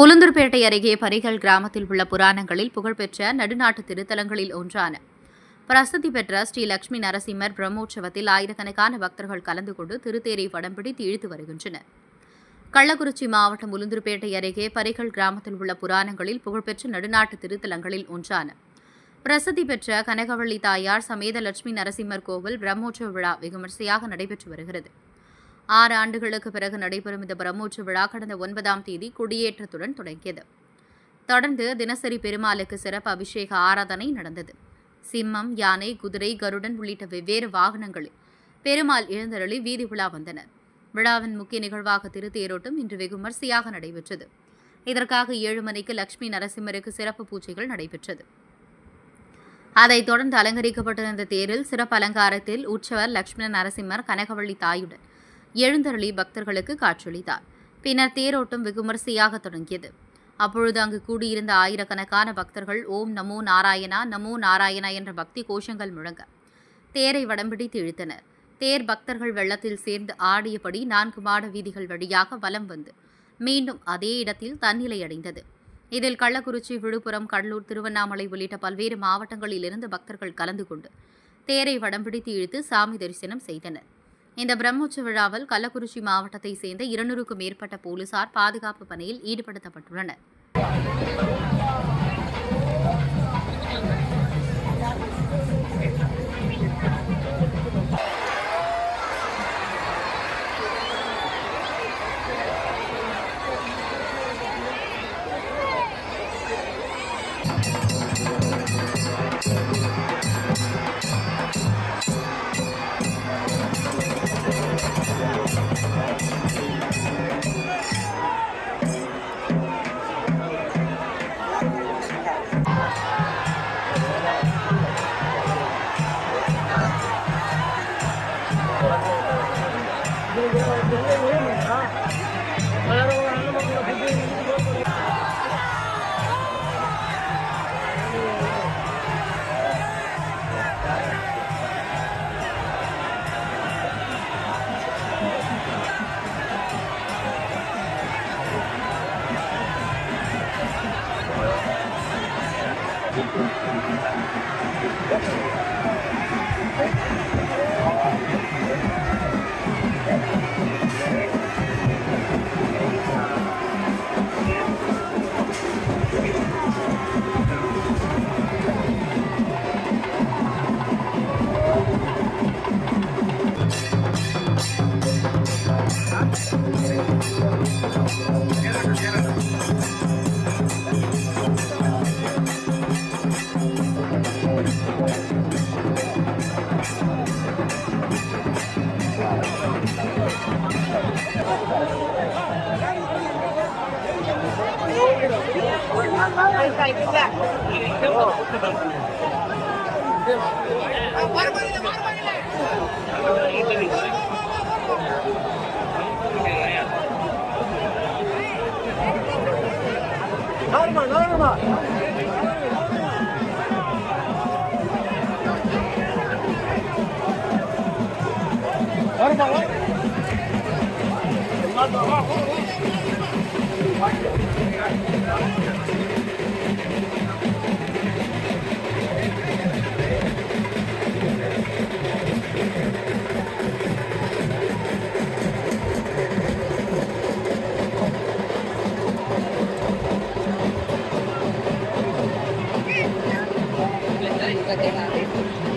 உளுந்தூர்பேட்டை அருகே பரிகல் கிராமத்தில் உள்ள புராணங்களில் புகழ்பெற்ற நடுநாட்டு திருத்தலங்களில் ஒன்றான பிரசித்தி பெற்ற ஸ்ரீ லட்சுமி நரசிம்மர் பிரம்மோற்சவத்தில் ஆயிரக்கணக்கான பக்தர்கள் கலந்து கொண்டு திருத்தேரை வடம் பிடித்து இழுத்து வருகின்றனர். கள்ளக்குறிச்சி மாவட்டம் உளுந்தூர்பேட்டை அருகே பரிகல் கிராமத்தில் உள்ள புராணங்களில் புகழ்பெற்ற நடுநாட்டு திருத்தலங்களில் ஒன்றான பிரசித்தி பெற்ற கனகவள்ளி தாயார் சமேத லட்சுமி நரசிம்மர் கோவில் பிரம்மோற்சவ விழா வெகுமரிசையாக நடைபெற்று வருகிறது. ஆறு ஆண்டுகளுக்கு பிறகு நடைபெறும் இந்த பிரம்மோற்ச விழா கடந்த ஒன்பதாம் தேதி கொடியேற்றத்துடன் தொடங்கியது. தொடர்ந்து தினசரி பெருமாளுக்கு சிறப்பு அபிஷேக ஆராதனை நடந்தது. சிம்மம் யானை குதிரை கருடன் உள்ளிட்ட வெவ்வேறு வாகனங்களில் பெருமாள் எழுந்தருளி வீதி உலா வந்தனர். விழாவின் முக்கிய நிகழ்வாக திருத்தேரோட்டம் இன்று வெகு விமர்சையாக நடைபெற்றது. இதற்காக ஏழு மணிக்கு லட்சுமி நரசிம்மருக்கு சிறப்பு பூஜைகள் நடைபெற்றது. அதைத் தொடர்ந்து அலங்கரிக்கப்பட்டிருந்த தேரில் சிறப்பு அலங்காரத்தில் உற்சவர் லட்சுமண நரசிம்மர் கனகவள்ளி தாயுடன் எழுந்தருளி பக்தர்களுக்கு காட்சியளித்தார் பின்னர் தேரோட்டம் வெகுமரிசையாக தொடங்கியது. அப்பொழுது அங்கு கூடியிருந்த ஆயிரக்கணக்கான பக்தர்கள் ஓம் நமோ நாராயணா நமோ நாராயணா என்ற பக்தி கோஷங்கள் முழங்க தேரை வடம்பிடித்து இழுத்தனர். தேர் பக்தர்கள் வெள்ளத்தில் சேர்ந்து ஆடியபடி நான்கு மாட வீதிகள் வழியாக வலம் வந்து மீண்டும் அதே இடத்தில் தன்னிலை அடைந்தது. இதில் கள்ளக்குறிச்சி விழுப்புரம் கடலூர் திருவண்ணாமலை உள்ளிட்ட பல்வேறு மாவட்டங்களிலிருந்து பக்தர்கள் கலந்து கொண்டு தேரை வடம்பிடித்து இழுத்து சாமி தரிசனம் செய்தனர். இந்த பிரம்மோற்சவ விழாவில் கள்ளக்குறிச்சி மாவட்டத்தை சேர்ந்த இருநூறுக்கும் மேற்பட்ட போலீசார் பாதுகாப்பு பணியில் ஈடுபடுத்தப்பட்டுள்ளனர். Thank you. Norma, norma. Norma, norma. Thank you.